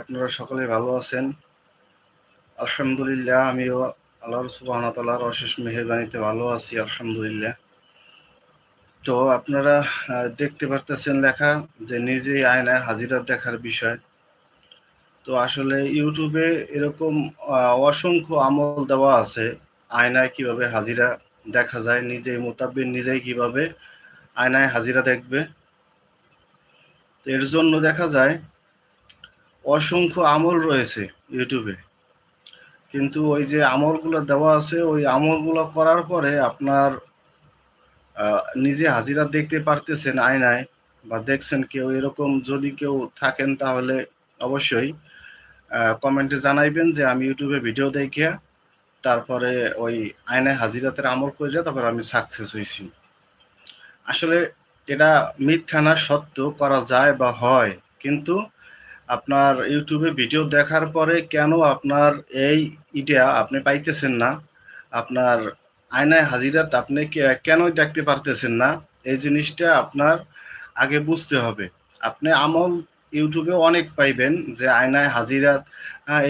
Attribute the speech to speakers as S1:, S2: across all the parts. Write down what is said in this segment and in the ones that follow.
S1: আপনারা সকলে ভালো আছেন। আলহামদুলিল্লাহ, আমিও আল্লাহ সুবাহ তালার অশেষ মেহরবানিতে ভালো আছি, আলহামদুলিল্লাহ। তো আপনারা দেখতে পারতেছেন লেখা যে নিজেই আয়নায় হাজিরা দেখার বিষয়। তো আসলে ইউটিউবে এরকম অসংখ্য আমল দেওয়া আছে, আয়নায় কীভাবে হাজিরা দেখা যায়, নিজেই মোতাবেক নিজেই কীভাবে আয়নায় হাজিরা দেখবে। তো এর জন্য দেখা যায় অসংখ্য আমল রয়েছে ইউটিউবে। কিন্তু ওই যে আমলগুলো দেওয়া আছে, ওই আমলগুলো করার পরে আপনার নিজে হাজিরা দেখতে পারতেছেন আয়নায় বা দেখছেন কেউ, এরকম যদি কেউ থাকেন তাহলে অবশ্যই কমেন্টে জানাইবেন যে আমি ইউটিউবে ভিডিও দেখিয়া তারপরে ওই আয়নায় হাজিরাতের আমল করে তারপর আমি সাকসেস হয়েছি আসলে এটা মিথ্যা না, সত্য করা যায় বা হয়, কিন্তু আপনার ইউটিউবে ভিডিও দেখার পরে কেন আপনার এই ইটা আপনি পাইতেছেন না? আপনার আয়নায় হাজিরাত আপনি কেন দেখতে পারতেছেন না? এই জিনিসটা আপনার আগে বুঝতে হবে। আপনি আমল ইউটিউবে অনেক পাইবেন যে আয়নায় হাজিরাত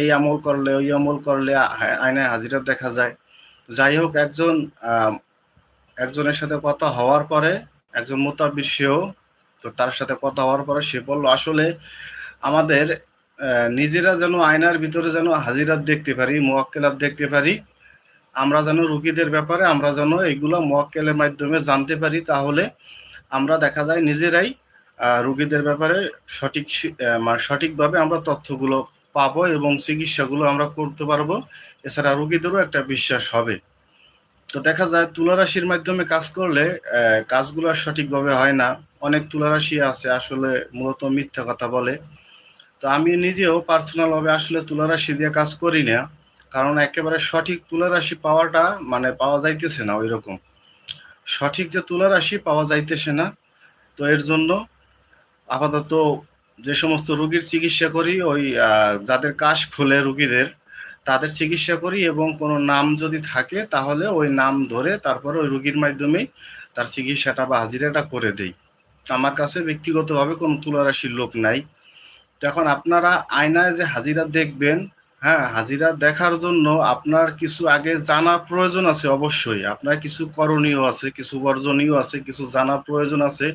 S1: এই আমল করলে, ওই আমল করলে আয়নায় হাজিরাত দেখা যায়। যাই হোক, একজন একজনের সাথে কথা হওয়ার পরে, একজন মোতাবির সেও তো তার সাথে কথা হওয়ার পরে সে বলল, আসলে আমাদের নিজেরা যেন আয়নার ভিতরে যেন হাজিরাত দেখতে পারি, মোয়াক্কেলাত দেখতে পারি, আমরা যেন রুগীদের ব্যাপারে আমরা যেন এগুলো মোয়াক্কেলের মাধ্যমে জানতে পারি, তাহলে আমরা দেখা যায় নিজেরাই রুগীদের ব্যাপারে সঠিক সঠিকভাবে আমরা তথ্যগুলো পাবো এবং চিকিৎসাগুলো আমরা করতে পারব। এছাড়া রুগীদেরও একটা বিশ্বাস হবে। তো দেখা যায় তুলারাশির মাধ্যমে কাজ করলে কাজগুলো সঠিকভাবে হয় না। অনেক তুলারাশি আছে আসলে মূলত মিথ্যা কথা বলে। তো আমি নিজেও পার্সোনাল ভাবে আসলে তুলারাশি দিয়ে কাজ করি না, কারণ একেবারে সঠিক তুলারাশি পাওয়াটা মানে পাওয়া যাইতেছে না ওই রকম সঠিক যে তুলারাশি পাওয়া যাইতেছে না, তো এর জন্য আপাতত যে সমস্ত রোগীর চিকিৎসা করি, ওই যাদের কাশ ফুলে রুগীদের, তাদের চিকিৎসা করি এবং কোনো নাম যদি থাকে তাহলে ওই নাম ধরে তারপরে ওই রুগীর মাধ্যমেই তার চিকিৎসাটা বা হাজিরাটা করে দেই। আমার কাছে ব্যক্তিগতভাবে কোনো তুলারাশির লোক নাই। তো এখন আপনারা আয়নায় যে হাজিরা দেখবেন হ্যাঁ হাজিরা দেখার জন্য আপনার কিছু আগে জানার প্রয়োজন আছে অবশ্যই। আপনার কিছু করণীয় আছে, কিছু বর্জনীয় আছে, কিছু জানার প্রয়োজন আছে।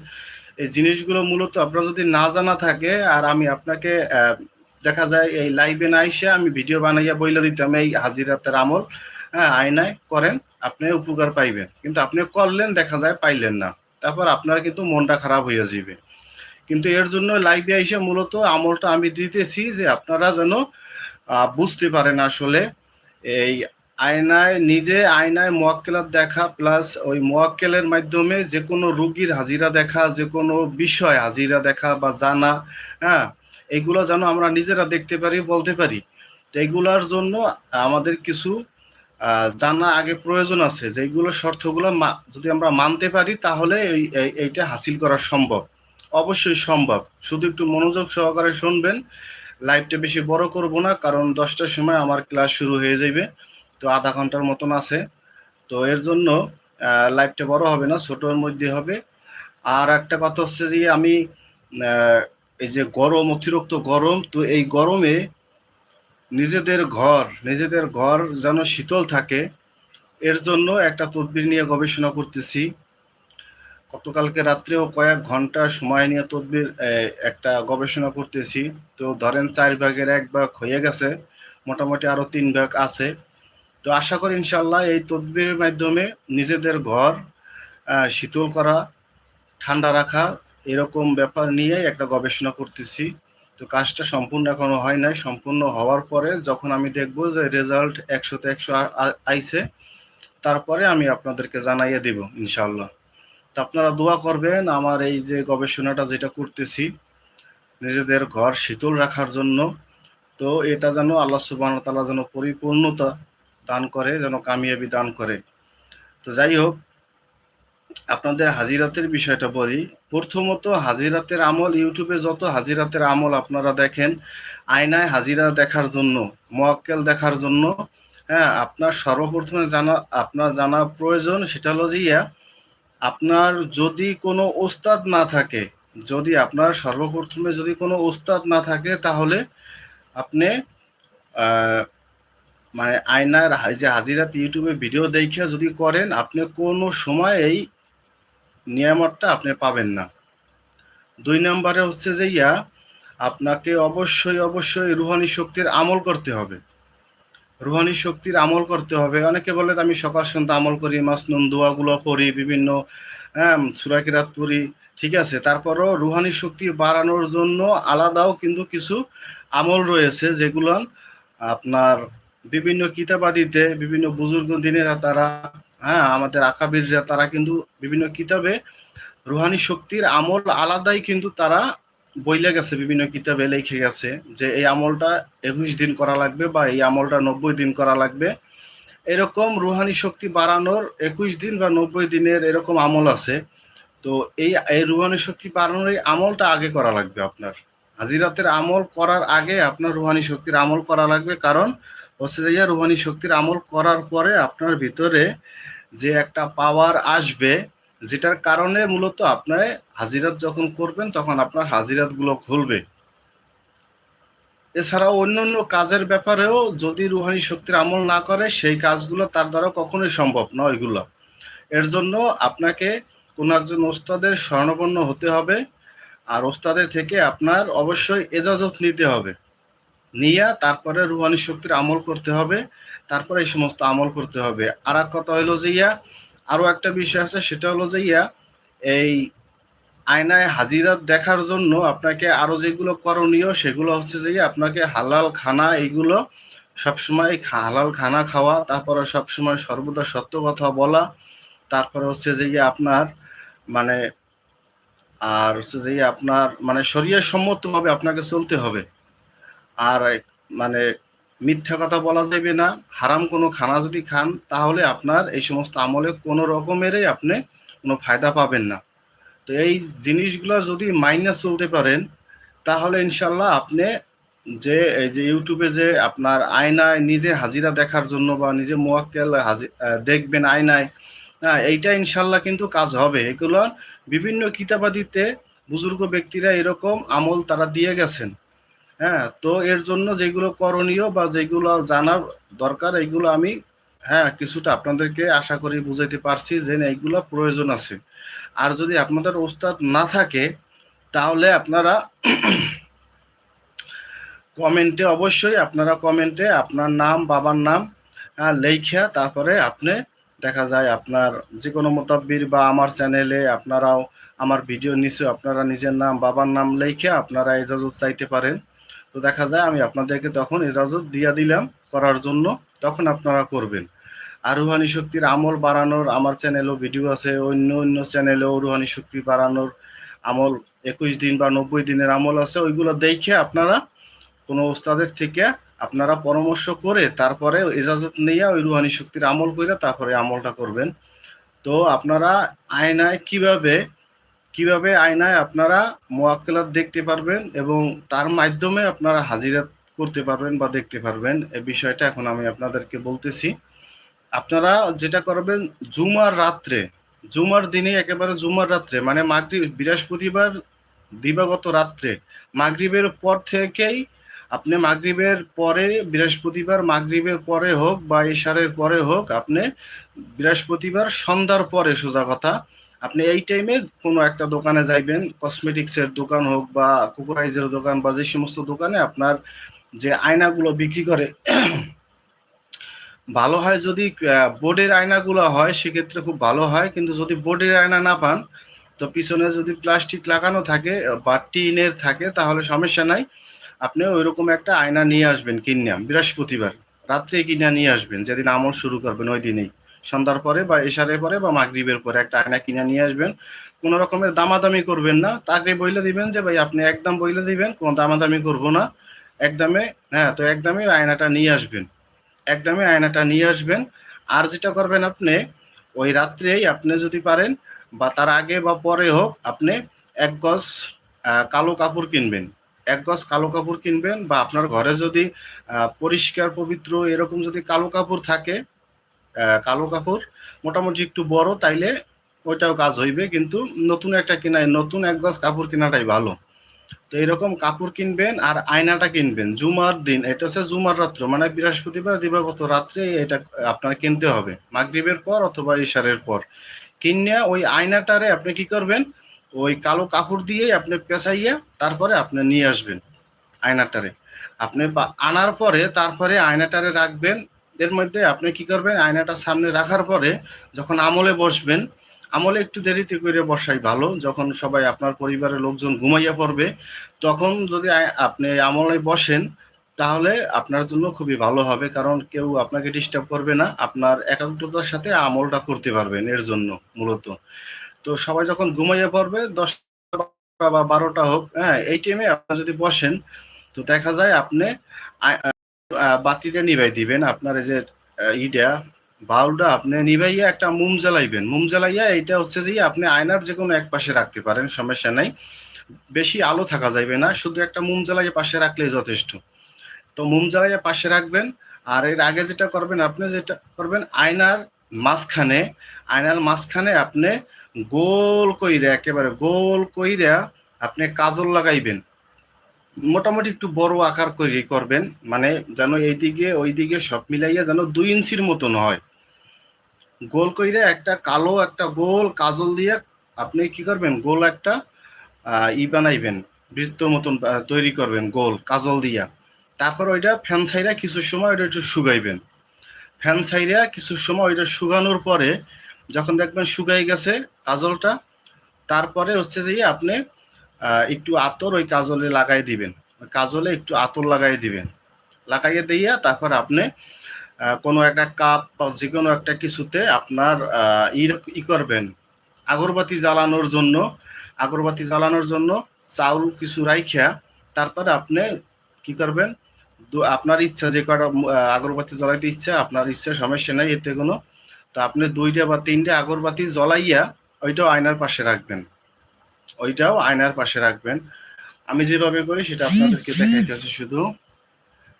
S1: এই জিনিসগুলো মূলত আপনার যদি না জানা থাকে, আর আমি আপনাকে দেখা যায় এই লাইভে না এসে আমি ভিডিও বানাইয়া বইলে দিতাম এই হাজিরাতের আমল হ্যাঁ আয়নায় করেন, আপনি উপকার পাইবেন। কিন্তু আপনি করলেন, দেখা যায় পাইলেন না। তারপর আপনার কিন্তু মনটা খারাপ হয়ে যাবে কিন্তু এর জন্য লাইভে এসে মূলত আমলটা আমি দিতেছি যে আপনারা যেন বুঝতে পারেন আসলে এই আয়নায়, নিজে আয়নায় মোয়াক্কেলার দেখা প্লাস ওই মোয়াক্কেলের মাধ্যমে যে কোনো রুগীর হাজিরা দেখা যে কোনো বিষয় হাজিরা দেখা বা জানা হ্যাঁ এগুলো যেন আমরা নিজেরা দেখতে পারি, বলতে পারি। তো এগুলার জন্য আমাদের কিছু জানা আগে প্রয়োজন আছে যেগুলো শর্তগুলো যদি আমরা মানতে পারি তাহলে এই, এই- এইটা হাসিল করা সম্ভব। অবশ্যই সম্ভব। শুধু একটু মনোযোগ সহকারে শুনবেন। লাইভটা বেশি বড় করব না, কারণ দশটার সময় আমার ক্লাস শুরু হয়ে যাবে তো আধা ঘণ্টার মতন আছে। তো এর জন্য লাইভটা বড় হবে না, ছোটোর মধ্যে হবে। আর একটা কথা হচ্ছে যে, আমি এই যে গরম, অতিরিক্ত গরম, তো এই গরমে নিজেদের ঘর নিজেদের ঘর যেন শীতল থাকে, এর জন্য একটা তদবির নিয়ে গবেষণা করতেছি। গতকালকে রাত্রেও কয়েক ঘণ্টা সময় নিয়ে তদবির একটা গবেষণা করতেছি। তো ধরেন চার ভাগের এক ভাগ হয়ে গেছে, মোটামুটি আরও তিন ভাগ আছে। তো আশা করি ইনশাল্লাহ এই তদবিরের মাধ্যমে নিজেদের ঘর শীতল করা, ঠান্ডা রাখা, এরকম ব্যাপার নিয়ে একটা গবেষণা করতেছি। তো কাজটা সম্পূর্ণ এখনও হয় নাই, সম্পূর্ণ হওয়ার পরে যখন আমি দেখব যে রেজাল্ট একশোতে একশো আইছে, তারপরে আমি আপনাদেরকে জানাইয়ে দিব ইনশাল্লাহ তো আপনারা দোয়া করবেন আমার এই যে গবেষণাটা যেটা করতেছি নিজেদের ঘর শীতল রাখার জন্য তো এটা যেন আল্লাহ সুবাহ তালা যেন পরিপূর্ণতা দান করে যেন কামিয়াবি দান করে। তো যাই হোক আপনাদের হাজিরাতের বিষয়টা বলি। প্রথমত হাজিরাতের আমল ইউটিউবে যত হাজিরাতের আমল আপনারা দেখেন আয়নায় হাজিরা দেখার জন্য মোয়াক্কেল দেখার জন্য হ্যাঁ আপনার সর্বপ্রথমে জানা আপনার জানা প্রয়োজন সেটা হলো যে ইয়া, আপনার যদি কোনো ওস্তাদ না থাকে, যদি আপনার সর্বপ্রথমে যদি কোনো ওস্তাদ না থাকে, তাহলে আপনি মানে আয়নার যে হাজিরাত ইউটিউবে ভিডিও দেখে যদি করেন, আপনি কোনো সময় এই নিয়ামতটা আপনি পাবেন না। দুই নম্বরে হচ্ছে যে ইয়া, আপনাকে অবশ্যই অবশ্যই রুহানি শক্তির আমল করতে হবে। রুহানি শক্তির আমল করতে হবে। অনেকে বলে, আমি সকাল সন্ধ্যা আমল করি, মাসনুন দোয়াগুলো পড়ি, বিভিন্ন হ্যাঁ সুরাকিরাত পড়ি। ঠিক আছে, তারপরও রুহানি শক্তি বাড়ানোর জন্য আলাদাও কিন্তু কিছু আমল রয়েছে, যেগুলো আপনার বিভিন্ন কিতাবাদিতে, বিভিন্ন বুজুর্গ দিনেরা তারা হ্যাঁ আমাদের আকাবিররা তারা কিন্তু বিভিন্ন কিতাবে রুহানি শক্তির আমল আলাদাই কিন্তু তারা বইলে গেছে বিভিন্ন কিতাবে লিখে গেছে যে এই আমলটা একুশ দিন করা লাগবে বা এই আমলটা নব্বই দিন করা লাগবে। এরকম রুহানি শক্তি বাড়ানোর একুশ দিন বা নব্বই দিনের এরকম আমল আছে। তো এই এই রুহানি শক্তি বাড়ানোর এই আমলটা আগে করা লাগবে আপনার। হাজিরাতের আমল করার আগে আপনার রুহানি শক্তির আমল করা লাগবে। কারণ হচ্ছে যে রুহানি শক্তির আমল করার পরে আপনার ভিতরে যে একটা পাওয়ার আসবে যেটার কারণে মূলত আপনার হাজিরাত যখন করবেন, তখন আপনার হাজিরাতগুলো খুলবে এছাড়াও অন্যান্য কাজের ব্যাপারেও যদি রুহানি শক্তির আমল না করে, সেই কাজগুলো তার দ্বারা কখনোই সম্ভব নয় ওইগুলো। এর জন্য আপনাকে কোনো একজন ওস্তাদের স্বর্ণপন্ন হতে হবে, আর ওস্তাদের থেকে আপনার অবশ্যই এজাজত নিতে হবে। নিয়ে তারপরে রুহানি শক্তির আমল করতে হবে, তারপরে এই সমস্ত আমল করতে হবে। আর এক কথা হলো যে ইয়া আরও একটা বিষয় আছে, সেটা হলো যে ইয়া, এই আয়নায় হাজিরা দেখার জন্য আপনাকে আরও যেগুলো করণীয়, সেগুলো হচ্ছে যে আপনাকে হালাল খানা এইগুলো সবসময় হালাল খানা খাওয়া, তারপরে সবসময় সর্বদা সত্য কথা বলা, তারপরে হচ্ছে যে আপনার মানে আর হচ্ছে যে আপনার মানে শরীর সম্মতভাবে আপনাকে চলতে হবে। আর মানে মিথ্যা কথা বলা যাবে না, হারাম কোনো খানা যদি খান, তাহলে আপনার এই সমস্ত আমলে কোনো রকমেরই আপনি কোনো ফায়দা পাবেন না। তো এই জিনিসগুলো যদি মাইনে চলতে পারেন, তাহলে ইনশাল্লাহ আপনি যে, এই যে ইউটিউবে যে আপনার আয়নায় নিজে হাজিরা দেখার জন্য বা নিজে মোয়াক্কেল হাজি দেখবেন আয়নায় হ্যাঁ এইটা ইনশাল্লাহ কিন্তু কাজ হবে। এগুলো বিভিন্ন কিতাবাদিতে বুজুর্গ ব্যক্তিরা এরকম আমল তারা দিয়ে গেছেন। হ্যাঁ তো এর জন্য যেগুলো করণীয় বা যেগুলো জানার দরকার এইগুলো আমি হ্যাঁ কিছুটা আপনাদেরকে আশা করি বুঝাইতে পারছি যে এইগুলো প্রয়োজন আছে। আর যদি আপনাদের ওস্তাদ না থাকে, তাহলে আপনারা কমেন্টে অবশ্যই, আপনারা কমেন্টে আপনার নাম, বাবার নাম লেখা তারপরে আপনি দেখা যায় আপনার যে কোনো মোতাব্বির বা আমার চ্যানেলে আপনারাও আমার ভিডিও নিচে আপনারা নিজের নাম, বাবার নাম লেখে আপনারা এজাজত চাইতে পারেন। তো দেখা যায় আমি আপনাদেরকে তখন এজাজত দিয়া দিলাম করার জন্য, তখন আপনারা করবেন। আর রুহানি শক্তির আমল বাড়ানোর আমার চ্যানেলও ভিডিও আছে, অন্য অন্য চ্যানেলেও রুহানি শক্তি বাড়ানোর আমল, একুশ দিন বা নব্বই দিনের আমল আছে, ওইগুলো দেখে আপনারা কোনো ওস্তাদের থেকে আপনারা পরামর্শ করে তারপরে ইজাজত নিয়ে ওই রুহানি শক্তির আমল করে তারপরে আমলটা করবেন। তো আপনারা আয়নায় কীভাবে কীভাবে আয়নায় আপনারা মোয়াক্কেলাত দেখতে পারবেন এবং তার মাধ্যমে আপনারা হাজিরাত করতে পারবেন বা দেখতে পারবেন এই বিষয়টা এখন আমি আপনাদেরকে বলতেছি। আপনারা যেটা করবেন, জুমার রাত্রে, জুমার দিনে একেবারে জুমার রাত্রে মানে মাগরিব, বৃহস্পতিবার দিবাগত রাত্রে, মাগরিবের পর থেকেই আপনি মাগরিবের পরে, বৃহস্পতিবার মাগরিবের পরে হোক বা ইশারের পরে হোক, আপনি বৃহস্পতিবার সন্ধ্যার পরে সোজা কথা আপনি এই টাইমে কোনো একটা দোকানে যাইবেন কসমেটিক্সের দোকান হোক বা কুকুরাইজের দোকান বা যে সমস্ত দোকানে আপনার যে আয়নাগুলো বিক্রি করে, ভালো হয় যদি বোর্ডের আয়নাগুলো হয় সেক্ষেত্রে খুব ভালো হয়, কিন্তু যদি বোর্ডের আয়না না পান, তো পিছনে যদি প্লাস্টিক লাগানো থাকে বা টিনের থাকে, তাহলে সমস্যা নাই। আপনি ওইরকম একটা আয়না নিয়ে আসবেন কিনিয়া বৃহস্পতিবার, রাত্রে কিনে নিয়ে আসবেন, যেদিন আমল শুরু করবেন ওই দিনেই। সন্ধ্যার পরে বা এশারের পরে বা মাগরিবের পরে একটা আয়না কিনে নিয়ে আসবেন। কোনো রকমের দামাদামি করবেন না। তাকে বইলে দিবেন যে, ভাই, আপনি একদম বইলে দিবেন, কোনো দামাদামি করব না। একদমে হ্যাঁ তো একদমই আয়নাটা নিয়ে আসবেন। একদমই আয়নাটা নিয়ে আসবেন। আর যেটা করবেন আপনি, ওই রাত্রেই আপনি যদি পারেন বা তার আগে বা পরে হোক, আপনি এক গজ কালো কাপড় কিনবেন। এক গজ কালো কাপড় কিনবেন বা আপনার ঘরে যদি পরিষ্কার, পবিত্র এরকম যদি কালো কাপড় থাকে কালো কাপড়, মোটামুটি একটু বড়, তাইলে ওইটাও কাজ হইবে, কিন্তু নতুন একটা কেনাই, নতুন এক গজ কাপড় কেনাটাই ভালো। তো এরকম কাপড় কিনবেন আর আয়নাটা কিনবেন, জুমার দিন, এটা হচ্ছে জুমার রাত্র মানে বৃহস্পতিবার দিবাগত রাত্রে এটা আপনার কিনতে হবে, মাগরিবের পর অথবা ইশারের পর। কিনে ওই আয়নাটারে আপনি কি করবেন, ওই কালো কাপড় দিয়ে আপনি পেঁচাইয়া তারপরে আপনি নিয়ে আসবেন আয়নাটারে। আপনি আনার পরে তারপরে আয়নাটারে রাখবেন এর মধ্যে আপনি কি করবেন, আয়নাটা সামনে রাখার পরে যখন আমলে বসবেন, আমলে একটু দেরিতে করে বসাই ভালো। যখন সবাই আপনার পরিবারের লোকজন ঘুমাইয়া পড়বে, তখন যদি আপনি আমলে বসেন, তাহলে আপনার জন্য খুবই ভালো হবে। কারণ কেউ আপনাকে ডিস্টার্ব করবে না, আপনার একাগ্রতার সাথে আমলটা করতে পারবেন এর জন্য মূলত। তো সবাই যখন ঘুমাইয়া পড়বে, দশটা বা বারোটা হোক হ্যাঁ এই টাইমে আপনার যদি বসেন, তো দেখা যায় আপনি বাতিটা নিভাই দিবেন। আপনার এই যে ইটা, বাউলটা আপনি নিভাইয়া একটা মুম জ্বালাইবেন। মুম জ্বালাইয়া এটা হচ্ছে যে আপনি আয়নার যে কোনো এক পাশে রাখতে পারেন, সমস্যা নাই। বেশি আলো থাকা যাবে না, শুধু একটা মুম জ্বালাইয়া পাশে রাখলেই যথেষ্ট। তো মুম জ্বালাইয়া পাশে রাখবেন, আর এর আগে যেটা করবেন আপনি, যেটা করবেন আয়নার মাঝখানে আয়নার মাঝখানে আপনি গোল কইরা, একেবারে গোল কইরা আপনি কাজল লাগাইবেন। মোটামুটি একটু বড় আকার করে করবেন মানে যেন এইদিকে ওইদিকে সব মিলাইয়া যেন দুই ইঞ্চির মতন হয়। গোল কইরা একটা কালো, একটা গোল কাজল দিয়ে আপনি কি করবেন, গোল একটা ই বানাইবেন, বৃত্ত মতন তৈরি করবেন গোল কাজল দিয়া। তারপর ওইটা ফ্যান সাইরা কিছু সময় ওইটা একটু শুকাইবেন। ফ্যান সাইরা কিছু সময় ওইটা শুকানোর পরে যখন দেখবেন শুকাই গেছে কাজলটা, তারপরে হচ্ছে যে আপনি একটু আতর ওই কাজলে লাগাই দিবেন। কাজলে একটু আতর লাগাই দিবেন। লাগাইয়ে দিয়া তারপর আপনি কোনো একটা কাপ বা যে কোনো একটা কিছুতে আপনার ই করবেন। আগরবাতি জ্বালানোর জন্য, আগরবাতি জ্বালানোর জন্য চাউল কিছু রাইখা, তারপরে আপনি কি করবেন? আপনার ইচ্ছা যে কটা আগরবাতি জ্বলাইতে ইচ্ছা, আপনার ইচ্ছা সমস্যা নাই, এতে কোনো। তো আপনি দুইটা বা তিনটা আগরবাতি জ্বলাইয়া ওইটাও আয়নার পাশে রাখবেন। ওইটাও আয়নার পাশে রাখবেন। আমি যেভাবে করি সেটা আপনাদেরকে দেখাইতেছি শুধু।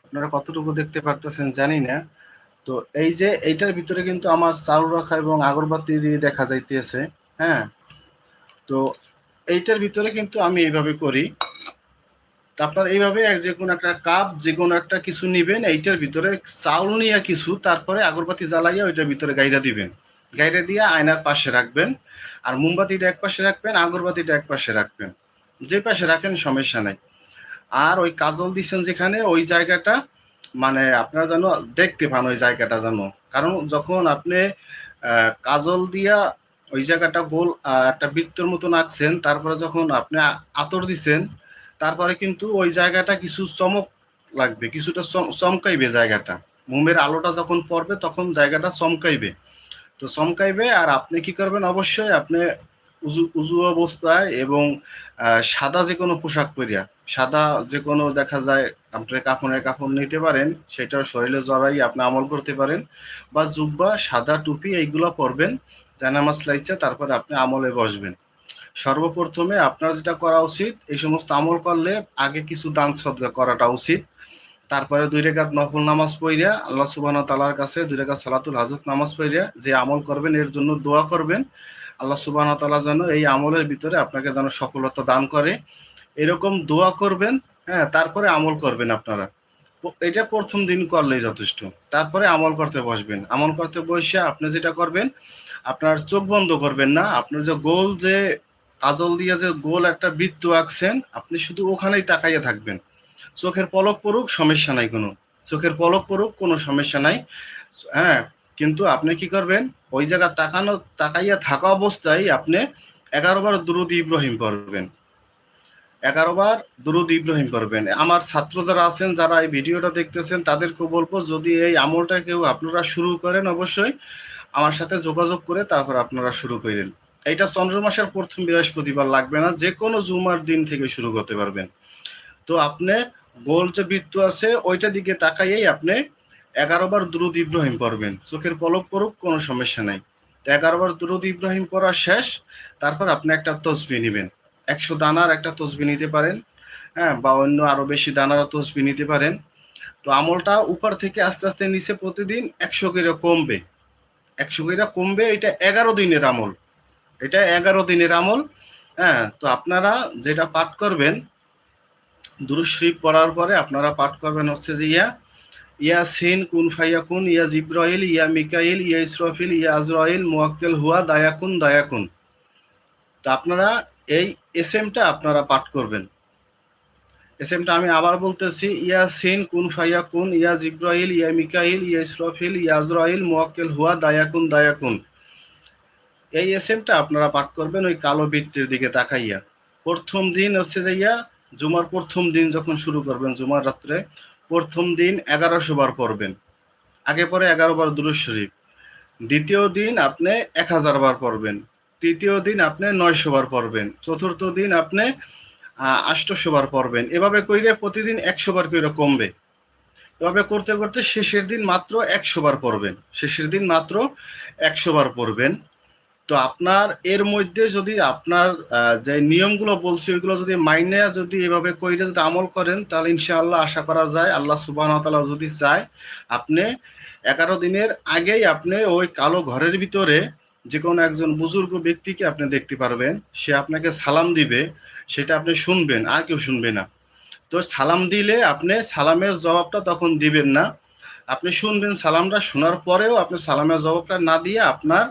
S1: আপনারা কতটুকু দেখতে পারতেছেন জানি না। তো এই যে এইটার ভিতরে কিন্তু আমার চাউল রাখা এবং আগরবাতি দেখা যাইতেছে হ্যাঁ? তো এইটার ভিতরে কিন্তু আমি এইভাবে করি। আপনার এইভাবে এক যে কোনো একটা কাপ, যে কোনো একটা কিছু নিবেন, এইটার ভিতরে চাউল নিয়ে কিছু, তারপরে আগরবাতি জ্বালাইয়া ওইটার ভিতরে গাইরা দিবেন। গাইরা দিয়ে আয়নার পাশে রাখবেন, আর মোমবাতিটা এক পাশে রাখবেন, আগরবাতিটা এক পাশে রাখবেন। যে পাশে রাখেন, সমস্যা নাই। আর ওই কাজল দিচ্ছেন যেখানে, ওই জায়গাটা মানে আপনারা যেন দেখতে পান ওই জায়গাটা যেন। কারণ যখন আপনি কাজল দিয়া ওই জায়গাটা গোল একটা বৃত্তর মতো আঁকছেন তারপরে যখন আপনি আতর দিছেন, তারপরে কিন্তু ওই জায়গাটা কিছু চমক লাগবে, কিছুটা চমকাইবে জায়গাটা। মোমের আলোটা যখন পড়বে, তখন জায়গাটা চমকাইবে। তো চমকাইবে, আর আপনি কি করবেন? অবশ্যই আপনি উজু উজু অবস্থায় এবং সাদা যে কোনো পোশাক পরিয়া, সাদা যে কোনো দেখা যায় আপনার কাপড়ের কাপড় নিতে পারেন সেটা শরীরে জড়াই আপনি আমল করতে পারেন, বা জুব্বা, সাদা টুপি এইগুলো পরবেন, জানামাজ লাইছে, তারপরে আপনি আমলে বসবেন। সর্বপ্রথমে আপনার যেটা করা উচিত, এই সমস্ত আমল করলে আগে কিছু দান সদকা করাটা উচিত। তারপরে দুই রেখাত নফল নামাজ পড়িয়া আল্লাহ সুবাহ তালার কাছে দুই রেখাত সালাতুল হাজত নামাজ পড়িয়া যে আমল করবেন, এর জন্য দোয়া করবেন। আল্লাহ সুবাহ তালা যেন এই আমলের ভিতরে আপনাকে যেন সফলতা দান করে। এরকম দোয়া করবেন হ্যাঁ তারপরে আমল করবেন আপনারা। এটা প্রথম দিন করলেই যথেষ্ট। তারপরে আমল করতে বসবেন। আমল করতে বসে আপনি যেটা করবেন, আপনার চোখ বন্ধ করবেন না। আপনার যে গোল যে কাজল দিয়ে যে গোল একটা বৃত্ত আঁকছেন, আপনি শুধু ওখানেই তাকাইয়া থাকবেন। চোখের পলক পড়ুক, সমস্যা নাই কোনো। চোখের পলক পড়ুক, কোনো সমস্যা নাই। হ্যাঁ কিন্তু আপনি কি করবেন? ওই জায়গা তাকানো, তাকাইয়া থাকা অবস্থায় আপনি এগারো বার দুরুদ ইব্রাহিম পড়বেন। এগারো বার দুরুদ ইব্রাহিম পড়বেন। আমার ছাত্র যারা আছেন, যারা এই ভিডিওটা দেখতেছেন তাদেরকে বলব, যদি এই আমলটা কেউ আপনারা শুরু করেন, অবশ্যই আমার সাথে যোগাযোগ করে তারপর আপনারা শুরু করেন। এইটা চন্দ্র মাসের প্রথম বৃহস্পতিবার, লাগবে না। যে কোনো জুমার দিন থেকে শুরু করতে পারবেন। তো আপনি গোল যে বৃত্ত আছে, ওইটা দিকে তাকাইয়েই আপনি এগারো বার দুরুদ ইব্রাহিম পড়বেন। চোখের পলক পড়ুক, কোনো সমস্যা নাই। তো এগারো বার দুরুদ ইব্রাহিম পড়া শেষ, তারপর আপনি একটা তসবি নেবেন। একশো দানার একটা তসবি নিতে পারেন হ্যাঁ বা অন্য আরও বেশি দানার তসবি নিতে পারেন। তো আমলটা উপর থেকে আস্তে আস্তে নিচে প্রতিদিন একশো করে কমবে। একশো করে কমবে, এটা এগারো দিনের আমল। এটা এগারো দিনের আমল হ্যাঁ তো আপনারা যেটা পাঠ করবেন দুরুদ শরীফ পড়ার পরে আপনারা পাঠ করবেন হচ্ছে যে ইয়া ইয়া সিন কুন ফাইয়াকুন ইয়া জিব্রাইল, ইয়া মিকাইল, ইয়া ইসরাফিল, ইয়া আজরাইল, মুয়াক্কেল হুয়া দায়াকুন দায়াকুন তো আপনারা এই এস এমটা আপনারা পাঠ করবেন। এস এমটা আমি আবার বলতেছি, ইয়া সিন কুন ফাইয়া কুন, ইয়া জিব্রাইল, ইয়া মিকাইল, ইয়া ইসরাফিল, ইয়া আজরাইল, মুয়াক্কেল হুয়া দায়াকুন দায়াকুন এই এস এমটা আপনারা পাঠ করবেন ওই কালো বৃত্তির দিকে তাকাইয়া। প্রথম দিন হচ্ছে যে ইয়া জুমার প্রথম দিন যখন শুরু করবেন, জুমার রাত্রে প্রথম দিন এগারোশো বার পড়বেন। আগে পরে এগারো বার দুরুজ শরীফ। দ্বিতীয় দিন আপনি এক হাজার বার পড়বেন। তৃতীয় দিন আপনি নয়শো বার পড়বেন। চতুর্থ দিন আপনি আষ্টশো বার পড়বেন। এভাবে কইরে প্রতিদিন একশো বার কইরে কমবে। এভাবে করতে করতে শেষের দিন মাত্র একশো বার পড়বেন। শেষের দিন মাত্র একশো বার পড়বেন। তো আপনার এর মধ্যে যদি আপনার যে নিয়মগুলো বলছি, ওইগুলো যদি মাইনে যদি এভাবে কইরে যদি আমল করেন, তাহলে ইনশাআল্লাহ আশা করা যায়, আল্লাহ সুবাহ যদি চায়, আপনি এগারো দিনের আগেই আপনি ওই কালো ঘরের ভিতরে যে কোনো একজন বুজুর্গ ব্যক্তিকে আপনি দেখতে পারবেন, সে আপনাকে সালাম দিবে, সেটা আপনি শুনবেন, আর কেউ শুনবে না। তো সালাম দিলে আপনি সালামের জবাবটা তখন দিবেন না। আপনি শুনবেন সালামটা, শোনার পরেও আপনি সালামের জবাবটা না দিয়ে আপনার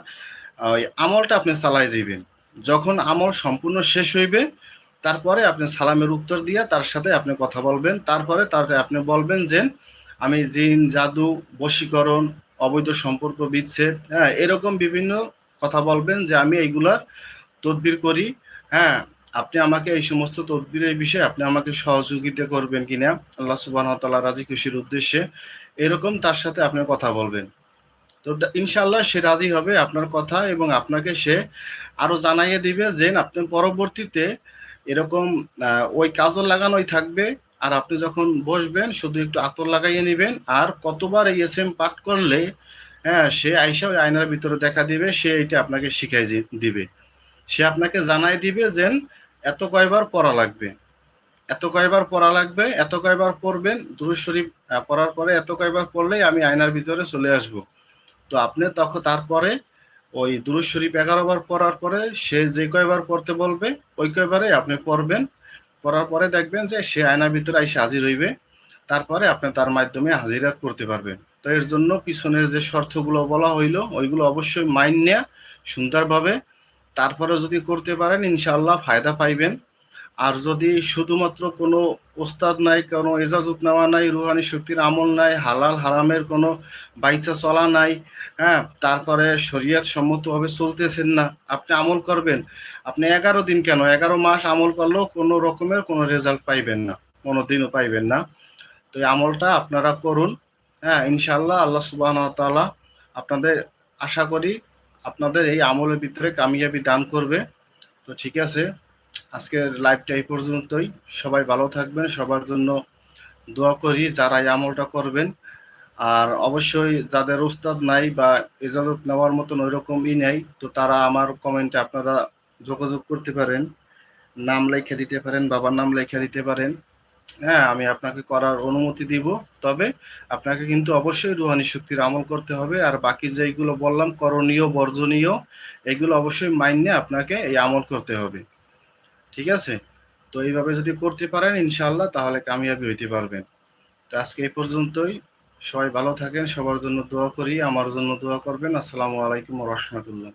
S1: ওই আমলটা আপনি চালাই যাবেন যখন আমল সম্পূর্ণ শেষ হইবে, তারপরে আপনি সালামের উত্তর দিয়ে তার সাথে আপনি কথা বলবেন। তারপরে তার আপনি বলবেন যে, আমি জিন, জাদু, বশীকরণ, অবৈধ সম্পর্ক, বিচ্ছেদ হ্যাঁ এরকম বিভিন্ন কথা বলবেন যে, আমি এইগুলার তদবির করি। হ্যাঁ আপনি আমাকে এই সমস্ত তদবিরের বিষয়ে আপনি আমাকে সহযোগিতা করবেন কিনা? আল্লাহ সুবাহ তাল্লাহ রাজি খুশির উদ্দেশ্যে এরকম তার সাথে আপনি কথা বলবেন। তো ইনশাল্লাহ সে রাজি হবে আপনার কথা এবং আপনাকে সে আরও জানাইয়ে দিবে যে আপনার পরবর্তীতে এরকম ওই কাজল লাগানোই থাকবে। আর আপনি যখন বসবেন, শুধু একটু আতর লাগাইয়ে নেবেন। আর কতবার এই এস এম পাঠ করলে হ্যাঁ সে আইসা ওই আয়নার ভিতরে দেখা দিবে, সে এটা আপনাকে শিখাই দিবে। সে আপনাকে জানাই দিবে যে এত কয়বার পড়া লাগবে। এত কয়বার পড়া লাগবে, এত কয়বার পড়বেন। দুরুদ শরীফ পড়ার পরে এত কয়বার পড়লেই আমি আয়নার ভিতরে চলে আসব। তো আপনি তখন তারপরে ওই দুরুদ শরীফ এগারো বার পড়ার পরে সে যে কয়বার পড়তে বলবে, ওই কয়বারে আপনি পড়বেন। পড়ার পরে দেখবেন যে সে আয়নার ভিতরে এসে হাজির হইবে। তারপরে আপনি তার মাধ্যমে হাজিরাত করতে পারবেন। তো এর জন্য পিছনের যে শর্তগুলো বলা হইল, ওইগুলো অবশ্যই মাইন নেয়া সুন্দরভাবে। তারপরে যদি করতে পারেন ইনশাল্লাহ ফায়দা পাইবেন। আর যদি শুধুমাত্র কোনো ওস্তাদ নাই, কোনো এজাজত নেওয়া নাই, রুহানি শক্তির আমল নাই, হালাল হারামের কোনো বাইচা চলা নাই হ্যাঁ তারপরে শরীয়ত সম্মতভাবে চলতেছেন না, আপনি আমল করবেন। আপনি এগারো দিন কেন? এগারো মাস আমল করলেও কোনো রকমের কোনো রেজাল্ট পাইবেন না, কোনো দিনও পাইবেন না। তো এই আমলটা আপনারা করুন হ্যাঁ ইনশাল্লাহ আল্লাহ সুবাহ তালা আপনাদের আশা করি আপনাদের এই আমলের ভিতরে কামিয়াবি দান করবে। তো ঠিক আছে আজকের লাইভটা এই পর্যন্তই। সবাই ভালো থাকবেন, সবার জন্য দোয়া করি যারা এই আমলটা করবেন। আর অবশ্যই যাদের উস্তাদ নাই বা ইজাজত নেওয়ার মতন ওই রকমই নেই, তো তারা আমার কমেন্টে আপনারা যোগাযোগ করতে পারেন, নাম লেখা দিতে পারেন, বাবার নাম লেখা দিতে পারেন। হ্যাঁ আমি আপনাকে করার অনুমতি দিব, তবে আপনাকে কিন্তু অবশ্যই রুহানি শক্তির আমল করতে হবে। আর বাকি যেগুলো বললাম, করণীয়, বর্জনীয়, এগুলো অবশ্যই মাইনে আপনাকে এই আমল করতে হবে। ঠিক আছে? তো এইভাবে যদি করতে পারেন ইনশাল্লাহ তাহলে কামিয়াবি হইতে পারবেন। তো আজকে এই পর্যন্তই। সবাই ভালো থাকেন, সবার জন্য দোয়া করি, আমার জন্য দোয়া করবেন। আসসালামু আলাইকুম রহমতুল্লাহ।